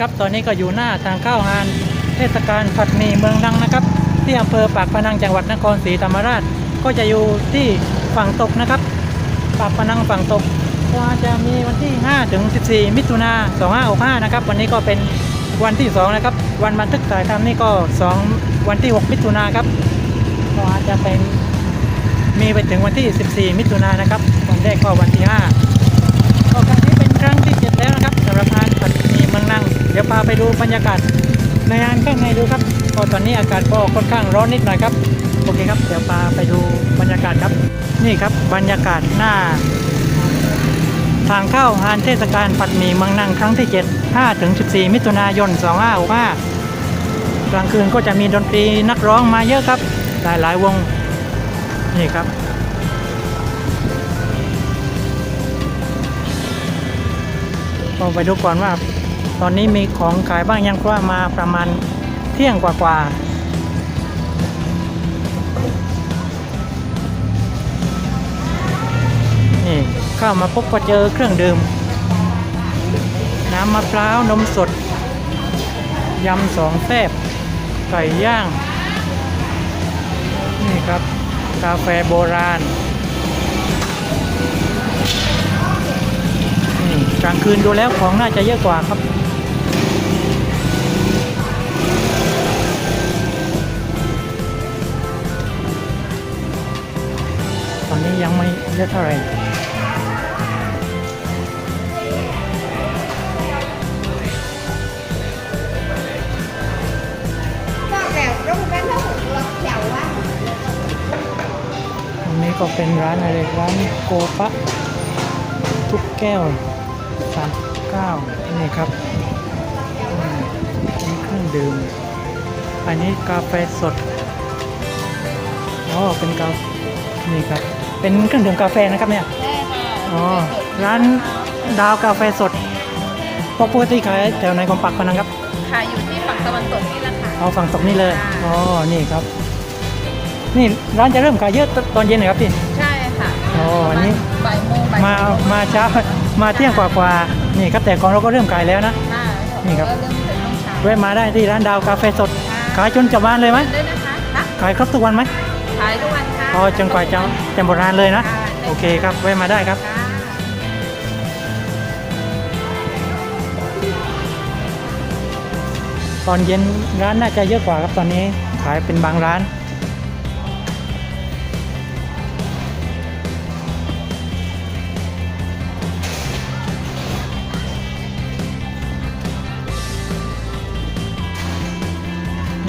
ครับ ตอนนี้ก็อยู่หน้าทางเข้างานเทศกาลผัดหมี่เมืองนังนะครับ ที่อำเภอปากพนังจังหวัดนครศรีธรรมราช ก็จะอยู่ที่ฝั่งตกนะครับ ปากพนังฝั่งตกก็จะมีวันที่ 5 ถึง 14 มิถุนา2565 นะครับ วันนี้ก็เป็นวันที่ 2 นะครับ วันบันทึกถ่ายทำนี่ก็ 2 วันที่ 6 มิถุนาครับก็อาจจะเป็นมีไปถึงวันที่ 14 มิถุนายนนะครับวันแรกก็วันที่ 5 ดี๋ยวพาไปดูบรรยากาศในงานข้างในดูครับก็ตอนนี้อากาศก็ค่อนข้างร้อนนิดหน่อยครับโอเคครับ เดี๋ยวพาไปดูบรรยากาศครับ นี่ครับบรรยากาศหน้า ทางเข้างานเทศกาลผัดหมี่เมืองนังครั้งที่ 7 5ถึง14 มิถุนายน 2565กลางคืนก็จะมีดนตรีนักร้องมาเยอะครับ หลายหลายวง นี่ครับก็ไปดูก่อนว่า ตอนนี้มีของขายบ้างยังเพราะว่ามาประมาณเที่ยงกว่าๆนี่เข้ามาพบก็เจอเครื่องดื่ม น้ำมะพร้าวนมสด ยำสองแซบไก่ย่าง นี่ครับ กาแฟโบราณนี่กลางคืนดูแล้วของน่าจะเยอะกว่าครับ ยังไม่เยอะเท่าไหร่ก็แบบรูปนั้นต้องหลักเขียวว่าตรงนี้ก็เป็นร้านอะไรร้านโกปะทุกแก้วสามเก้านี่ครับอืมเป็นเครื่องดื่ม อันนี้กาแฟสดอ๋อเป็นกานี่ครับ เป็นเครื่องดื่มกาแฟนะครับเนี่ยได้ค่ะอ๋อร้านดาวกาแฟสดปกติขายแถวไหนของปักพนังครับขายอยู่ที่ฝั่งตะวันตกนี่แหละค่ะเอาฝั่งตกนี่เลยค่ะอ๋อนี่ครับ นี่ร้านจะเริ่มขายเยอะตตอนเย็นเหรอครับพี่ใช่ค่ะอ๋ออันนี้บ่ายโมงบ่ายมามาเช้ามาเที่ยงกว่าๆนี่ครับแต่ของเราก็เริ่มขายแล้วนะค่ะนี่ครับก็เริ่มเสร็จต้องเช้าแวะมาได้ที่ร้านดาวกาแฟสด ขายจนจะบ้านเลยไหมด้วยนะคะค่ะขายครบทุกวันไหม ขายทุกวันค่ะพอจนกว่าจะจะหมดร้านเลยนะค่ะโอเคครับแวะมาได้ครับค่ะตอนเย็นร้านน่าจะเยอะกว่าครับตอนนี้ขายเป็นบางร้าน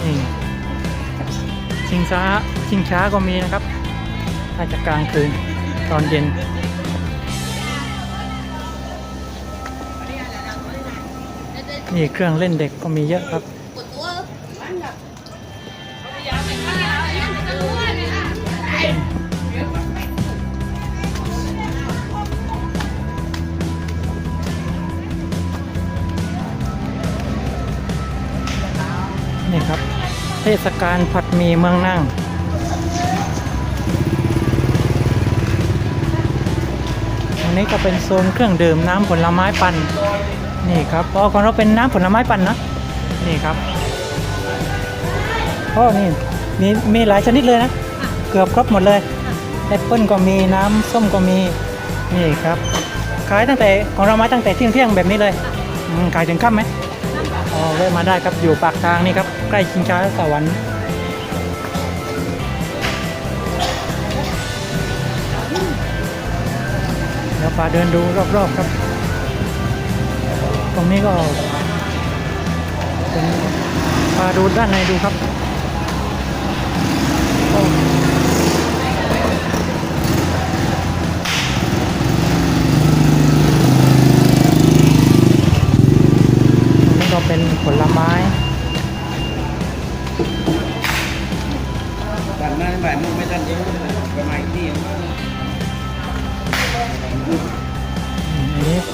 นี่ชิงช้า ชิงช้าก็มีนะครับน่าจะกลางคืนตอนเย็น นี่เครื่องเล่นเด็กก็มีเยอะครับนี่ครับ เทศกาลผัดหมี่เมืองนั่ง งนี้ก็เป็นโซนเครื่องดื่มน้ำผลไม้ปั่นนี่ครับอ๋อของเราเป็นน้ำผลไม้ปั่นนะนี่ครับอ๋อนี่มีมีหลายชนิดเลยนะ เกือบครบหมดเลยแอปเปิลก็มีน้ำส้มก็มีนี่ครับขายตั้งแต่ของเรามาตั้งแต่เที่ยงเที่ยงแบบนี้เลยขายถึงค่ำไหมอ๋อแวะมาได้ครับอยู่ปากทางนี่ครับใกล้ชิงช้าสวรรค์ พาเดินดูรอบๆครับ ตรงนี้ก็เป็นพาดูด้านในดูครับ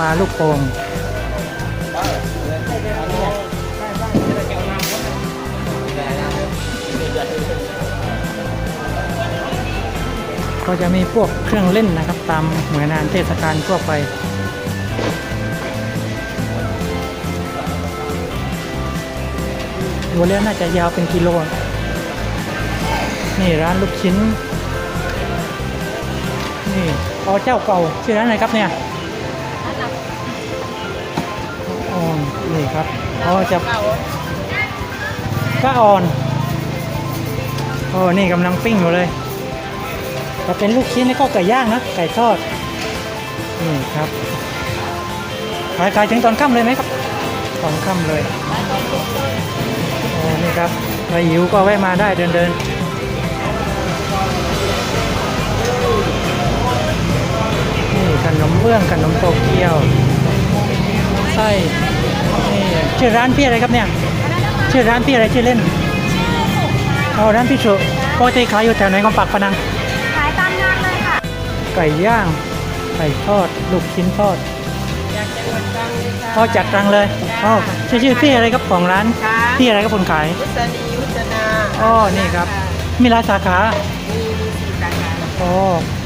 าลูกโป่งก็จะมีพวกเครื่องเล่นนะครับ ตามเหมือนงานเทศกาลทั่วไป ดูแล้วน่าจะยาวเป็นกิโล นี่ร้านลูกชิ้น นี่เอเจ้าเก่าชื่อร้านอะไรครับเนี่ย อ๋อนี่ครับอ๋อจะก้าอ่อนโอ้นี่กำลังปิ้งอยู่เลยจะเป็นลูกชิ้นแล้วก็ไก่ย่างนะไก่ทอดนี่ครับขายขายถึงตอนค่ำเลยไหมครับตอนค่ำเลยโอ้นี่ครับใครหิวก็แวะมาได้เดินเดินนี่ขนมเบื้องขนมโตเกียวไส้ ชื่อร้านพี่อะไรครับเนี่ย ชื่อร้านพี่อะไรชื่อเล่นอ๋อร้านพี่สุปกติขายอยู่แถวไหนของปากพนัง ขายตามงานเลยค่ะ ไก่ย่าง ไก่ทอด ลูกชิ้นทอดอยากจังหวัดตรังเลยค่ะอ๋อจากตรังเลยอ๋อชื่อชื่อพี่อะไรครับของร้านค่ะพี่อะไรครับคนขายวุฒนีวุฒนาอ๋อนี่ครับ มีหลายสาขา มีมีสี่สาขาอ๋อ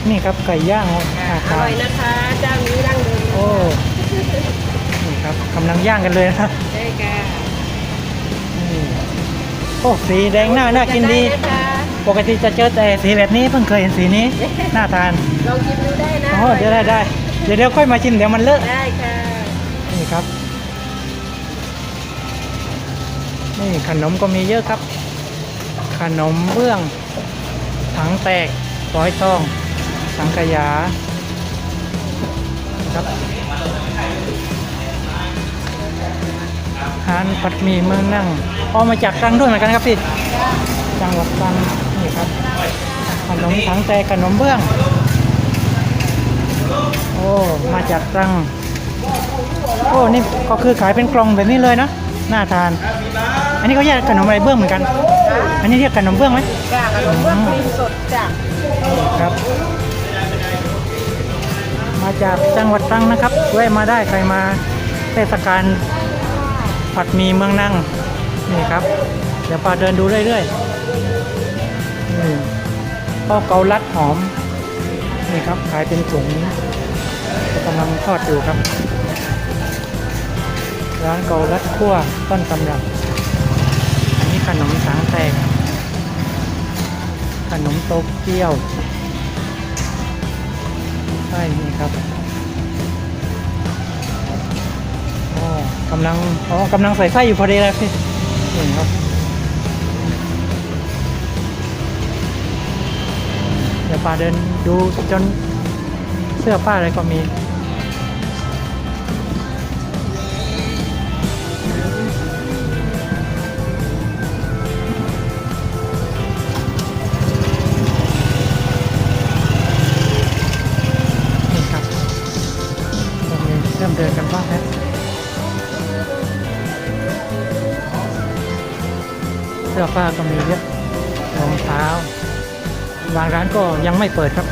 นี่ครับไก่ย่างค่ะสาอขาร่อยนะคะเจ้านี้ดั้งเดิมโอ้นี่ ครับกำลังย่างกันเลยนะใช่ค่ะนี่โอ้สีแดงน่าน่ากินดีจะไนะคะปกติจะเจอแต่สีแบบนี้เพิ่งเคยเห็นสีนี้ น่าทานลองชิมดูได้นะอ๋อเดี๋ยวได้ได้เดี๋ยวเดี๋ยวค่อยมาชิมเดี๋ยวมันเลอะได้ค่ะนี่ครับ นี่ขนมก็มีเยอะครับ ขนมเบื้อง ถังแตกร้อยทอง สังขยาครับ ฮานผัดหมี่เมืองนั่งเอามาจากตรังด้วยเหมือนกันครับพี่จังหวัดตรังนี่ครับขนมถังแตกขนมเบื้อง โอ้มาจากตรัง โอ้นี่ก็คือขายเป็นกล่องแบบนี้เลยนะน่าทาน อันนี้เขาแยกขนมอะไรเบื้องเหมือนกัน อันนี้เรียกขนมเบื้องไหมจ้าขนมเบื้องครีมสดจ้ะครับ มาจากจังหวัดตรังนะครับแวะมาได้ใครมาเทศกาล ผัดหมีเมืองนั่งนี่ครับ เดี๋ยวพาเดินดูเรื่อยๆข้าวเกาลัดหอม นี่ครับขายเป็นถุงกำลังทอดอยู่ครับ ร้านเกาลัดคั่วต้นตำรับอันนี้ขนมสังแตก ขนมโตเกียวใช่นี่ครับ กำลังอ๋อกำลังใส่ไส้อยู่พอดีเลยพี่นี่ครับเดี๋ยวป้าเดินดูจนเสื้อผ้าอะไรก็มีนี่ครับเรามีเริ่มเดินกันบ้างแล้ว สื้อผ้าก็มีเยอะรองเท้าบางร้านก็ยังไม่เปิดครับ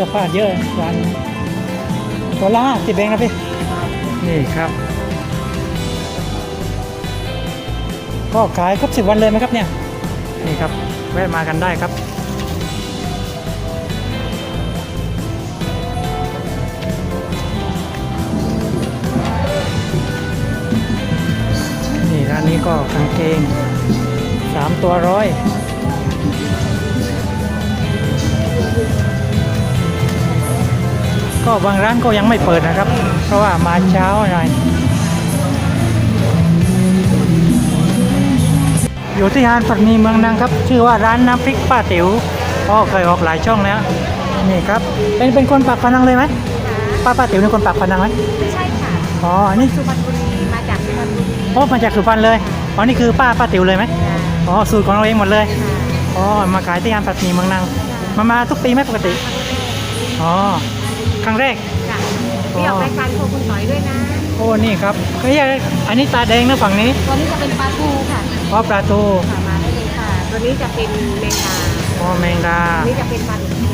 สื้อผ้าเยอะร้านนี้ตัวละห้าสิบเองนะพี่ นี่ครับ ก็ขายครบสิบวันเลยไหมครับเนี่ย นี่ครับ แวะมากันได้ครับนี่ร้านนี้ก็กางเกงสามตัวร้อย ก็บางร้านก็ยังไม่เปิดนะครับ เพราะว่ามาเช้าหน่อยอยู่ที่ฮานผัดหมีเมืองนังครับ ชื่อว่าร้านน้ำพริกป้าติ๋วก็เคยออกหลายช่องแล้วนี่ครับ เป็นเป็นคนปากพนังเลยไหมป้าป้าติ๋วเป็นคนปากพนังไหมไม่ใช่ค่ะอ๋ออันนี้สุพรรณบุรีมาจากสุพรรณบุรีโอ้มาจากสุพรรณเลยอ๋อนี่คือป้าป้าติ๋วเลยไหมค่ะอ๋อสูตรของเราเองหมดเลยอ๋อมาขายที่งานผัดหมี่เมืองนังมามาทุกปีไหมปกติอ๋อ ครั้งแรกจ้ะมีออกรายการโคคุณต่อยด้วยนะโอ้นี่ครับเฮ้ยอันนี้ตาแดงนะฝั่งนี้ตัวนี้จะเป็นปลาทูค่ะอ๋อปลาทูค่ะมาได้เลยค่ะ ตัวนี้จะเป็นแมงดาอ๋อแมงดาตัวนี้จะเป็นปลาดุกฟู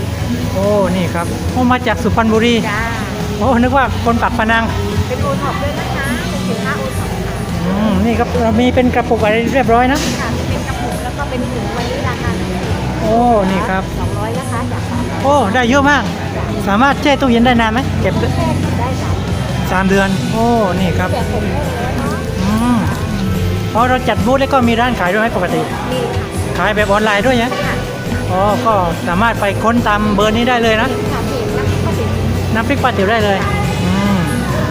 โอ้นี่ครับโอ้มาจากสุพรรณบุรีจ้าโอ้นึกว่าคนปากพนังเป็นโอท็อปด้วยนะคะเป็นสินค้าโอท็อปค่ะอืมนี่ครับเรามีเป็นกระปุกอะไรเรียบร้อยนะค่ะเป็นกระปุกแล้วก็เป็นถุงวันนี้ราคาโอ้นี่ครับสองร้อยนะคะจากสามร้อยโอ้ได้เยอะมาก สามารถแช่ตู้เย็นได้นานไหมเก็บแค่ได้สามสามเดือน โอ้ นี่ครับแบบผมได้แล้วเนาะอืมเพราะเราจัดบูธแล้วก็มีร้านขายด้วยไหมปกตินี่ขายแบบออนไลน์ด้วยนะค่ะอ๋อ ก็สามารถไปค้นตามเบอร์นี้ได้เลยนะค่ะเพจนักข้อสินน้ำพริกปลาติ๋วได้เลย อืม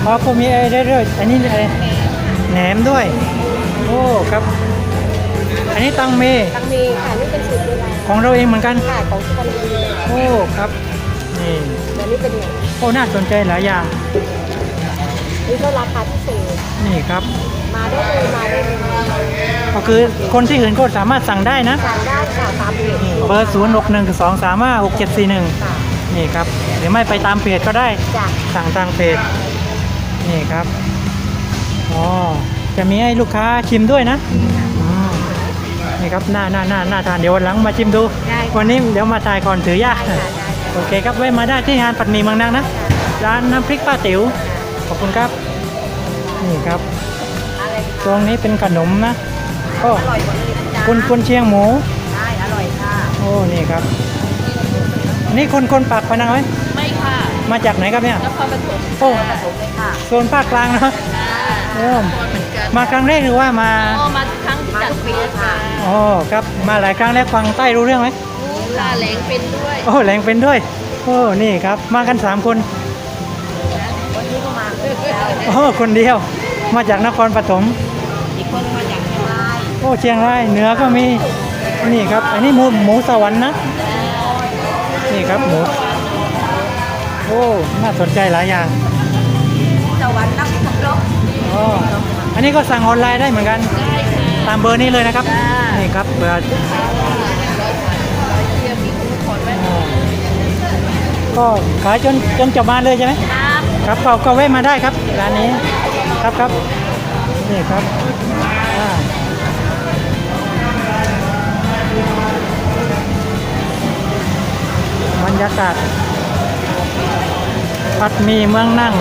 อ๋อก็มีอะไรเรื่อยๆอันนี้อะไรแหนมด้วย โอ้ครับ อันนี้ตังเมตังมีค่ะนี่เป็นสูตรโบราณของเราเองเหมือนกัน ค่ะ ของสุพรรณบุรีโอ้ ครับ นี่เดี๋ยวนี้เป็นอย่างโอ้น่าสนใจหลายอย่าง นี่ก็ราคาพิเศษนี่ครับ มาได้เลยมาได้เลยก็คือคนที่อื่นก็สามารถสั่งได้นะสั่งได้ค่ะตามเพจเบอร์ศูนย์หกหนึ่งสองสามห้าหกเจ็ดสี่หนึ่งค่ะนี่ครับหรือไม่ไปตามเพจก็ได้ จ้ะสั่งทางเพจนี่ครับอ๋อจะมีให้ลูกค้าชิมด้วยนะอืมนี่ครับหน้าหน้าหน้าหน้าทานเดี๋ยววันหลังมาชิมดู ได้วันนี้เดี๋ยวมาถ่ายก่อนถือยาก ได้ค่ะได้ โอเคครับไว้มาได้ที่งานปัดหมีเมืองนางนะร้านน้ำพริกป้าติ๋วขอบคุณครับนี่ครับอะไรตรงนี้เป็นขนมนะก็อร่อยกว่าเลยนะจ๊ะคุณคุณเชียงหมูได้อร่อยค่ะโอ้นี่ครับ นี่คนคนปากพนังไหมไม่ค่ะมาจากไหนครับเนี่ยนครปฐมโอ้นครปฐมเลยค่ะโซนภาคกลางนะค่ะโอ้เหมือนกันมาครั้งแรกหรือว่ามาก็มาทุกครั้งที่จัดปีค่ะอ๋อครับมาหลายครั้งแล้วฟังใต้รู้เรื่องไหม ลาแหลงเป็นด้วยโอ้แหลงเป็นด้วย โอ้นี่ครับ มากันสามคนวันนี้ก็มาเพื่อนแล้วโอ้คนเดียว มาจากนครปฐมอีกคนมาจากเชียงรายโอ้เชียงรายเหนือก็มีนี่ครับ อันนี้หมูหมูสวรรค์นะนี่ครับหมูโอ้น่าสนใจหลายอย่างสวรรค์นักขับรถอ๋ออันนี้ก็สั่งออนไลน์ได้เหมือนกันได้ค่ะตามเบอร์นี้เลยนะครับได้นี่ครับเบอร์ ก็ขายจนจนจบมาเลยใช่ไหมครับครับก็ก็แวะมาได้ครับร้านนี้ครับครับนี่ครับอ่าบรรยากาศผัดหมีเมืองนั่ง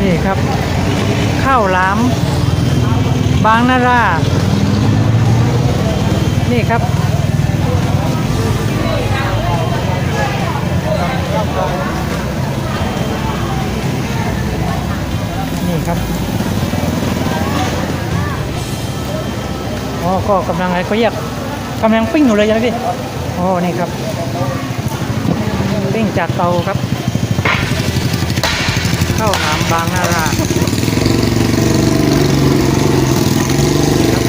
นี่ครับ ข้าวหลาม บางนารา นี่ครับ นี่ครับอ๋อก็กำลังอะไรก็แยกกำลังปิ้งอยู่เลยใช่ไหมพี่อ๋อนี่ครับ ปิ้งจากเตาครับ ข้าวหลามบางนารา ครับ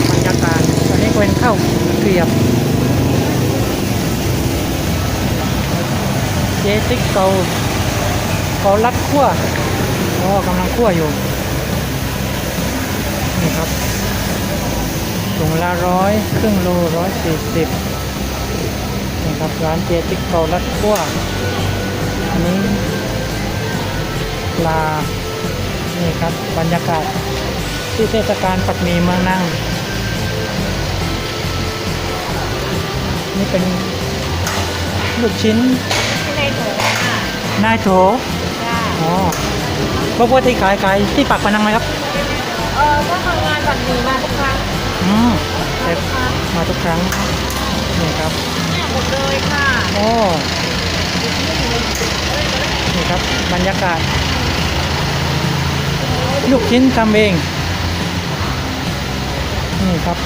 บรรยากาศ ตอนนี้ก็เป็นข้าวเกรียบ เจติ๊กเกาเขารัดขั้วอ๋อกำลังขั้วอยู่ นี่ครับถุงละร้อยครึ่งโลร้อยสี่สิบนี่ครับร้านเจติ๊กเการัดขั้วอันนี้ปลา นี่ครับบรรยากาศที่เทศกาลปักมีเมืองนั่ง นี่เป็นลูกชิ้นในโถค่ะนายโถจ้าอ๋อปกติขายขายที่ปักพนังไหมครับ เออก็ทำงานแบบนี้มาทุกครั้งอืมแต่มาทุกครั้งนี่ครับเนี่ยหมดเลยค่ะโอ้นี่ครับบรรยากาศ ลูกชิ้นทำเอง นี่ครับ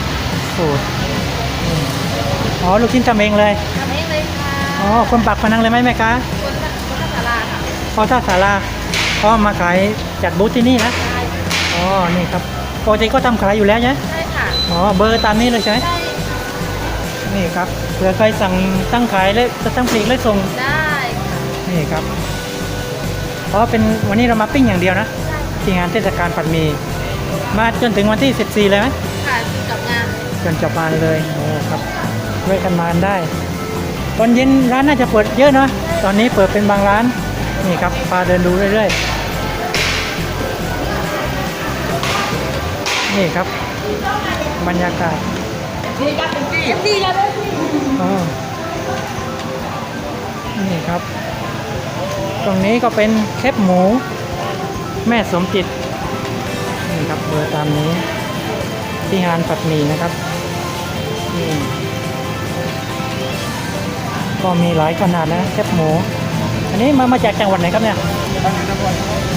สูตรอืม อ๋อลูกชิ้นทำเองเลยทำเองเลยค่ะอ๋อคนปักพนังเลยไหมแม่ค้าคนละคนละสาราค่ะพอถ้าศาลาก็มาขายจัดบูธที่นี่นะได้อ๋อนี่ครับปกติก็ทำขายอยู่แล้วใช่ไหมได้ค่ะอ๋อเบอร์ตามนี้เลยใช่ไหมได้นี่ครับเผื่อใครสั่งตั้งขายและจะตั้งปลีกและส่งได้ค่ะนี่ครับเพราะว่าเป็นวันนี้เรามาปิ้งอย่างเดียวนะที่งานเทศกาลผัดหมีมาจนถึงวันที่ 14 เลยไหมค่ะจบงานจนจบงานเลยโอ้ครับ ไว้กันมากันได้ ตอนเย็นร้านน่าจะเปิดเยอะเนอะตอนนี้เปิดเป็นบางร้าน นี่ครับพาเดินดูเรื่อยๆนนี่ครับ บรรยากาศดีแล้วเลยอ๋อนี่ครับ ตรงนี้ก็เป็นแคบหมู แม่สมจิต นี่ครับเบอร์ตามนี้ที่งานปัดหมี่นะครับนี่ ก็มีหลายขนาดนะแคบหมู อันนี้มามาจากจังหวัดไหนครับเนี่ย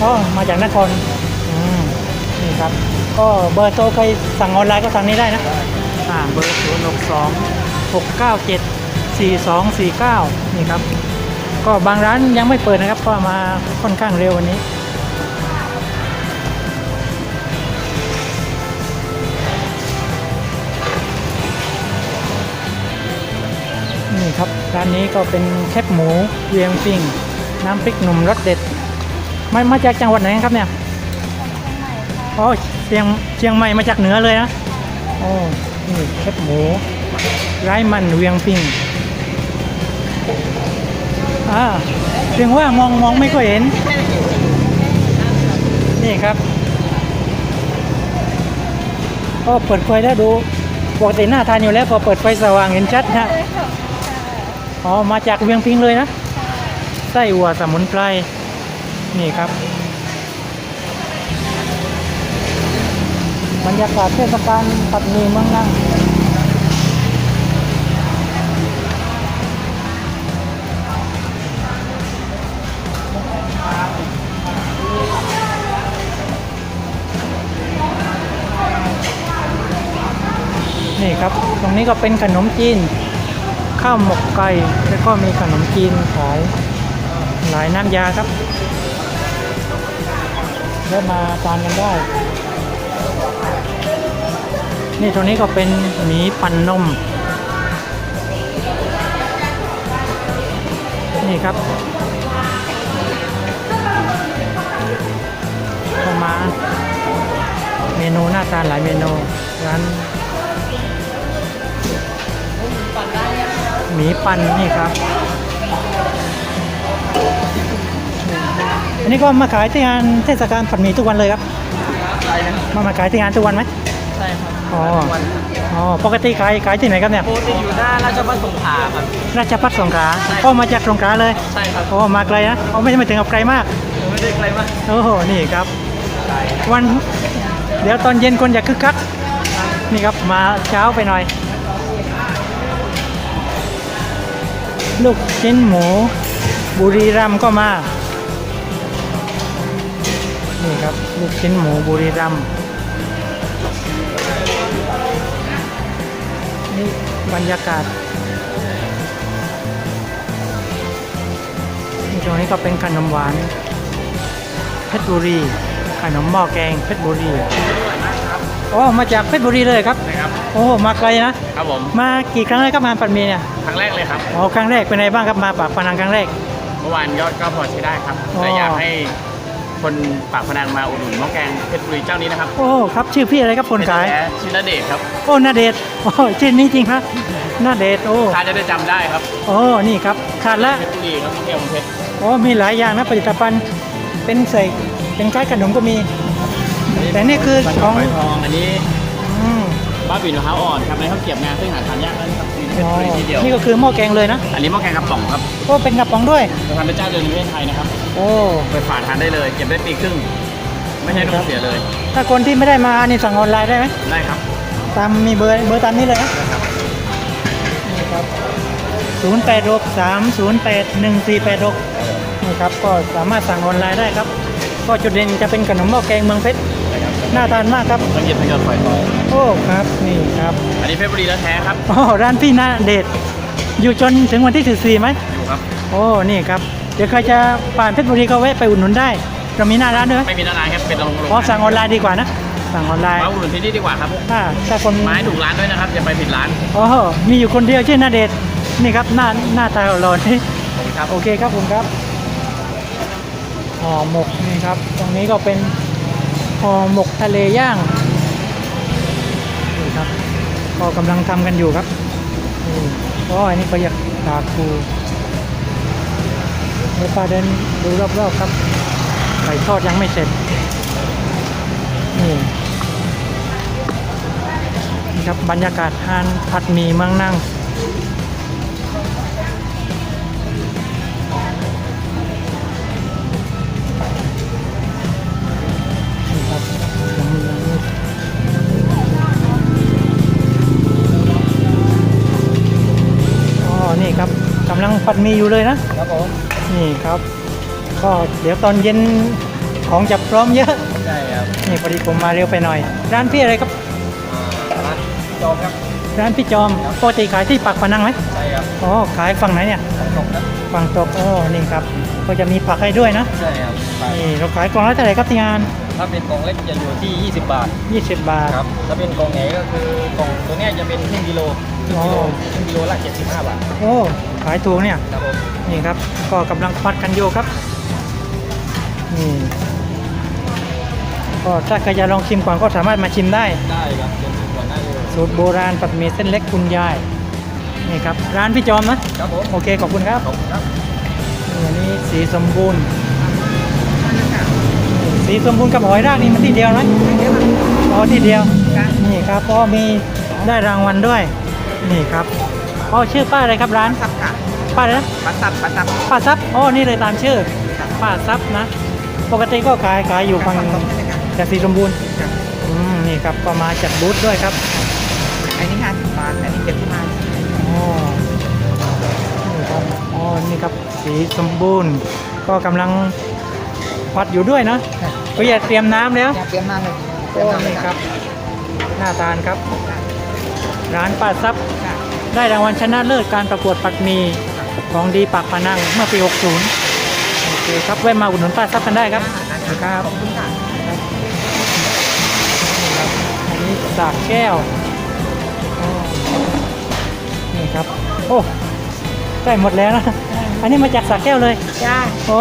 อ๋อมาจากนครนี่ครับ ก็เบอร์โทรใครสั่งออนไลน์ก็สั่งนี้ได้นะอ่าเบอร์ศูนย์หกสองหกเก้าเจ็ดสี่สองสี่เก้านี่ครับ ก็บางร้านยังไม่เปิดนะครับก็มาค่อนข้างเร็ววันนี้ ครับ ร้านนี้ก็เป็นแคบหมูเวียงปิงน้ำพริกหนุ่มรสเด็ดมามาจากจังหวัดไหนครับเนี่ยอ๋อเชียงเชียงใหม่มาจากเหนือเลยนะโอ้นี่แคบหมูไร้มันเวียงปิงอ่าเพียงว่ามองมองไม่ค่อยเห็น นี่ครับก็เปิดไฟแล้วดูปกติหน้าทานอยู่แล้วพอเปิดไฟสว่างเห็นชัดนะ อ๋อ มาจากเวียงพิงเลยนะ ไส้อัวสมุนไพร นี่ครับ บรรยากาศเทศกาลปัดหมีเมืองนั่งนี่ครับ ตรงนี้ก็เป็นขนมจีน ข้าวหมกไก่ แล้วก็มีขนมจีนขายหลายน้ำยาครับเลือกมาทานกันได้ นี่ตรงนี้ก็เป็นหมีปั่นนม นี่ครับก็มาเมนูหน่าทาหลายเมนูร้าน หมีปันนี่ครับ อันนี้ก็มาขายที่งานเทศกาลผัดหมี่ทุกวันเลยครับใช่นะมามาขายที่งานทุกวันไหมใช่ครับอ๋อวันอ๋อปกติขายขายที่ไหนครับเนี่ยโปรตีอยู่หน้าราชบัณฑิตสงขลาครับ ราชพัฒสงขลาใช่ก็มาจากสงขลาเลยใช่ครับโอ้มาไกลนะโอ้ไม่ไม่ถึงกับไกลมากไม่ได้ไกลมากโอ้โหนี่ครับใช่วัน เดี๋ยวตอนเย็นคนอยากคึกคักนี่ครับมาเช้าไปหน่อย ลูกชิ้นหมู บุรีรัมก็มา นี่ครับ ลูกชิ้นหมูบุรีรัมนี่บรรยากาศตรงนี้ก็เป็นขนมหวานเพชรบุรี ขนมหม้อแกงเพชรบุรี โอ้ มาจากเพชรบุรีเลยครับ โอ้มาไกลนะครับผมมากี่ครั้งแล้วครับมาปัดหมีเนี่ยครั้งแรกเลยครับอ๋อครั้งแรกเป็นไงบ้างครับมาปากพนังครั้งแรก เมื่อวานยอดก็พอใช้ได้ครับอ๋อแต่อยากให้คนปากพนังมาอุดหนุนหม้อแกงเพชรบุรีเจ้านี้นะครับโอ้ครับชื่อพี่อะไรครับคนขายแท้ชื่อณเดชน์ครับโอ้นาเดชน์โอ้ชื่อนี้จริงครับนาเดชน์โอ้ทานจะได้จำได้ครับโอ้นี่ครับขาดละเพชรบุรีครับที่เที่ยวเมืองเพชรโอ้มีหลายอย่างนะผลิตภัณฑ์เป็นใส่เป็นคล้ายขนมก็มี แต่นี่คือปลาขทอองงทองอันนี้อืม บ้าบิ่นมะพร้าวอ่อนครับในข้าวเกรียบงาซึ่งหาทานยากนั่นครับมีเพชรอ๋อบุรีที่เดียวนี่ก็คือหม้อแกงเลยนะ อันนี้หม้อแกงกระป๋องครับก็เป็นกระป๋องด้วยจะทำเป็นเจ้าเดียวในประเทศไทยนะครับ โอ้ไปฝากทานได้เลย เก็บได้ปีครึ่ง ไม่ใช่ต้องเสียเลย ถ้าคนที่ไม่ได้มานี่สั่งออนไลน์ได้ไหมได้ครับ ตามมีเบอร์เบอร์ตามนี้เลยนะนะครับนี่ครับศูนย์แปดหกสามศูนย์แปดหนึ่งสี่แปดหกนี่ครับก็สามารถสั่งออนไลน์ได้ครับ ก็จุดเด่นจะเป็นขนมหม้อแกงเมืองเพชร น่าทานมากครับต้องหยิบให้เกินฝอยทองโอ้ครับนี่ครับ อันนี้เพชรบุรีแล้วแท้ครับโอ้ร้านพี่นาเดชอยู่จนถึงวันที่ 14ไหมอยู่ครับ โอ้นี่ครับ เดี๋ยวใครจะผ่านเพชรบุรีก็แวะไปอุดหนุนได้เรามีหน้าร้านด้วยไหมไม่มีร้านครับเป็นโรงโรงอ๋อสั่งออนไลน์ดีกว่านะสั่งออนไลน์มาอุดหนุนที่นี่ดีกว่าครับถ้าถ้าคนไม้ถูกร้านด้วยนะครับอย่าไปผิดร้านโอ้โหมีอยู่คนเดียวชื่อนาเดชนี่ครับหน้าหน้าตาหล่อๆนี่ขอบคุณครับโอเคครับผมครับห่อหมกนี่ครับ ตรงนี้ก็เป็น ห่อหมกทะเลย่างนี่ครับก็กำลังทำกันอยู่ครับอ๋ออันนี้ก็อยากตาคูเดี๋ยวป้าเดินดูรอบๆครับไก่ทอดยังไม่เสร็จนี่ครับบรรยากาศทานผัดหมี่เมืองนั่ง กำลังผัดหมี่อยู่เลยนะครับผมนี่ครับ ก็เดี๋ยวตอนเย็นของจะพร้อมเยอะใช่ครับนี่พอดีผมมาเร็วไปหน่อย ร้านพี่อะไรครับร้านจอมครับร้านพี่จอมปกติขายที่ปากพนังไหมใช่ครับอ๋อขายฝั่งไหนเนี่ยตรงครับฝั่งตกอ๋อนี่ครับก็จะมีผักให้ด้วยนะใช่ครับนี่เราขายกล่องละเท่าไหร่ครับที่งาน ถ้าเป็นกล่องเล็กจะอยู่ที่ 20 บาท 20 บาทครับถ้าเป็นกล่องใหญ่ก็คือกล่องตัวเนี้ยจะเป็นครึ่งกิโลครึ่งกิโลอ๋อครึ่งกิโลละ75บาทโอ้ ขายถูกเนี่ยครับผมนี่ครับก็กำลังพัดกันอยู่ครับนี่ก็ถ้าใครจะลองชิมก่อนก็สามารถมาชิมได้ ได้ครับเดี๋ยวดูก่อนได้เลยสูตรโบราณผัดหมี่เส้นเล็กคุณยายนี่ครับร้านพี่จอมนะครับผมโอเคขอบคุณครับขอบคุณครับนี่อันนี้สีสมบูรณ์ สีสมบูรณ์กับหอยรากนี่มันที่เดียวนะอ๋อที่เดียวนี่ครับก็มีได้รางวัลด้วย นี่ครับ อ๋อชื่อป้าอะไรครับร้านสับค่ะป้าอะไรนะปัสสับปัสสับป้าซับอ๋อนี่เลยตามชื่อป้าซับนะ ปกติก็ขายขายอยู่ฝั่งจากสีสมบูรณ์อืมนี่ครับก็มาจัดบูธด้วยครับ อันนี้ห้าสิบบาทอันนี้เจ็ดสิบบาทอ๋อนี่ครับอ๋อนี่ครับสีสมบูรณ์ก็กำลังพัดอยู่ด้วยนะก็อย่าเตรียมน้ำแล้วอยากเตรียมมาเลยโอ้นี่ครับหน้าทานครับ ร้านป้าซับค่ะ ได้รางวัลชนะเลิศการประกวดปัดหมีของดีปากพนังเมื่อปี 60 โอเคครับแวะมาอุดหนุนป้าซับกันได้ครับครับขอบคุณค่ะนี่ครับอันนี้สากแก้วอ๋อนี่ครับ โอ้ใกล้หมดแล้วนะ อันนี้มาจากสากแก้วเลยจ้าโอ้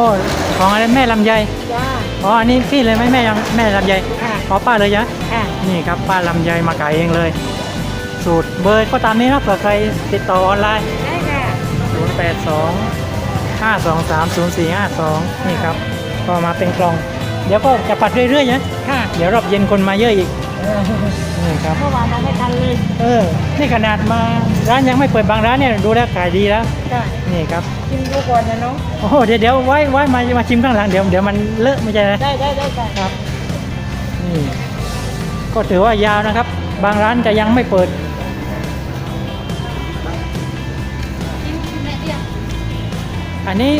ของอะไรแม่ลำไยจ้าอ๋ออันนี้พี่เลยไหมแม่ยังแม่ลำไยค่ะอ๋อป้าเลยยะค่ะนี่ครับป้าลำไยมาขายเองเลย สูตรเบอร์ก็ตามนี้นะเผื่อใครติดต่อออนไลน์ได้ค่ะ082 523 0452 นี่ครับ ก็มาเป็นกล่อง เดี๋ยวก็จะปัดเรื่อยๆนะค่ะเดี๋ยวรอบเย็นคนมาเยอะอีกนี่ครับเมื่อวานมาไม่ทันเลย เออ นี่ขนาดมาร้านยังไม่เปิดบางร้านเนี่ยดูแล้วขายดีแล้วค่ะนี่ครับกินดูก่อนนะน้องโอ้โหเดี๋ยวเดี๋ยวไว้ไว้มามาชิมข้างหลังเดี๋ยวเดี๋ยวมันเลอะไม่ใช่นะได้ได้ได้ครับนี่ก็ถือว่ายาวนะครับ บางร้านจะยังไม่เปิด อันนี้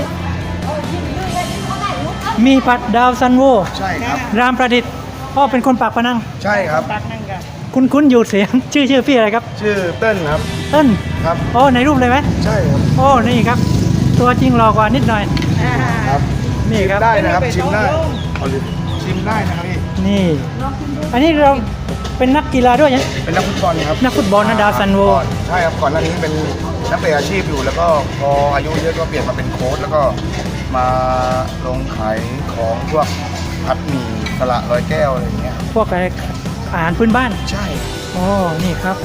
มีผัดดาวซันโว ใช่ครับ รามประดิษฐ์พ่อเป็นคนปากพนัง ใช่ครับ ตักนั่งค่ะคุ้นคุ้นๆอยู่เสียง ชื่อชื่อพี่อะไรครับ ชื่อเติ้ลครับ เต้นครับ โอ้ในรูปเลยไหมใช่ครับ โอ้นี่ครับ ตัวจริงหล่อกว่านิดหน่อย ครับนี่ครับ ได้นะครับชิมได้เอาเลยชิมได้นะครับพี่ นี่ อันนี้เราเป็นนักกีฬาด้วยนะเป็นนักฟุตบอลครับ นักฟุตบอลนะดาวซันโวก่อนใช่ครับ ก่อนหน้านี้เป็น นักเตะอาชีพอยู่แล้วก็พออายุเยอะก็เปลี่ยนมาเป็นโค้ชแล้วก็มาลงขายของพวกผัดหมี่สละร้อยแก้วอะไรอย่างเงี้ยครับพวกอะไรอาหารพื้นบ้านใช่โอ้นี่ครับ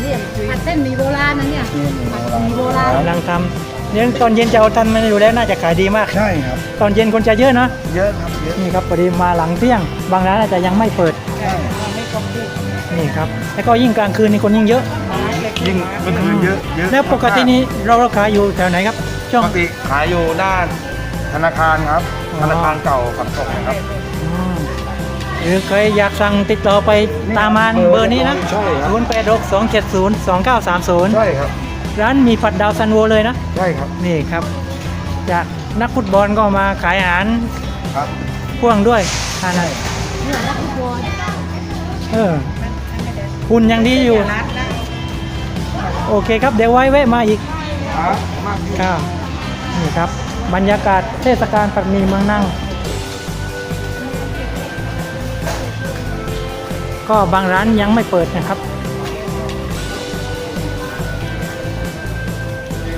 เนี่ยผัดเส้นหมี่โบราณนะเนี่ยนี่มีผัดโบราณหมี่โบราณกำลังทำเดี๋ยวตอนเย็นจะเอาทันมาอยู่แล้วน่าจะขายดีมาก ใช่ครับ ตอนเย็นคนจะเยอะนะเยอะครับเยอะนี่ครับพอดีมาหลังเที่ยง บางร้านอาจจะยังไม่เปิดใช่ไม่ครบที่นี่ครับแล้วก็ยิ่งกลางคืนนี่คนยิ่งเยอะ ยิ่งเมื่อคืนเยอะเยอะแล้วปกตินี้เราเราขายอยู่แถวไหนครับช่ปองกติขายอยู่ด้านธนาคารครับอ๋อธนาคารเก่าฝั่งตกนะครับอืมหรือใครอยากสั่งติดต่อไปตามมาเบอร์นี้นะใช่ครับ0 8 6 2 7 0 2 9 3 0ใช่ครับร้านมีผัดดาวซันโวเลยนะ ใช่ครับนี่ครับ จากนักฟุตบอลก็มาขายอาหารครับ พ่วงด้วยทานอะไรเนี่ยนักฟุตบอลเออหุ่นยังดีอยู่รัดนะ โอเคครับเดี๋ยวไว้แวะมาอีกครับมากที่ครับนี่ครับ บรรยากาศเทศกาลผัดหมีเมืองนั่ง ก็บางร้านยังไม่เปิดนะครับนี่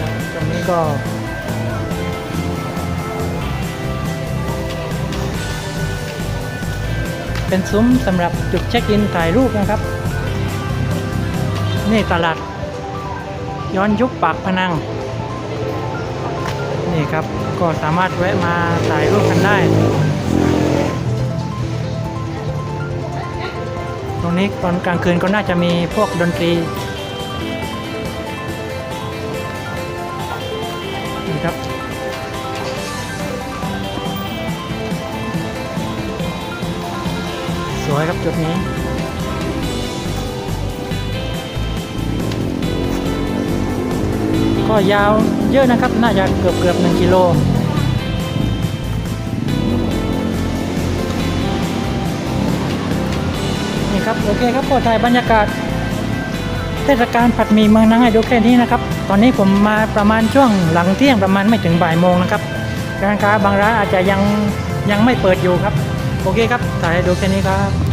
ครับตรงนี้ก็ เป็นซุ้มสำหรับจุดเช็คอินถ่ายรูปนะครับ นี่ตลาด ย้อนยุคปากพนัง นี่ครับก็สามารถแวะมาถ่ายรูปกันได้ ตรงนี้ตอนกลางคืนก็น่าจะมีพวกดนตรี วยครับจุดนี้ก็ยาวเยอะนะครับ น่าจะเกือบเกือบหนึ่งกิโล นี่ครับ โอเคครับก็ถ่ายบรรยากาศ เทศกาลผัดหมี่เมืองนังให้ดูแค่นี้นะครับ ตอนนี้ผมมาประมาณช่วงหลังเที่ยงประมาณไม่ถึงบ่ายโมงนะครับ ร้านค้าบางร้านอาจจะยังยังไม่เปิดอยู่ครับ โอเคครับถ่ายให้ดูแค่นี้ครับ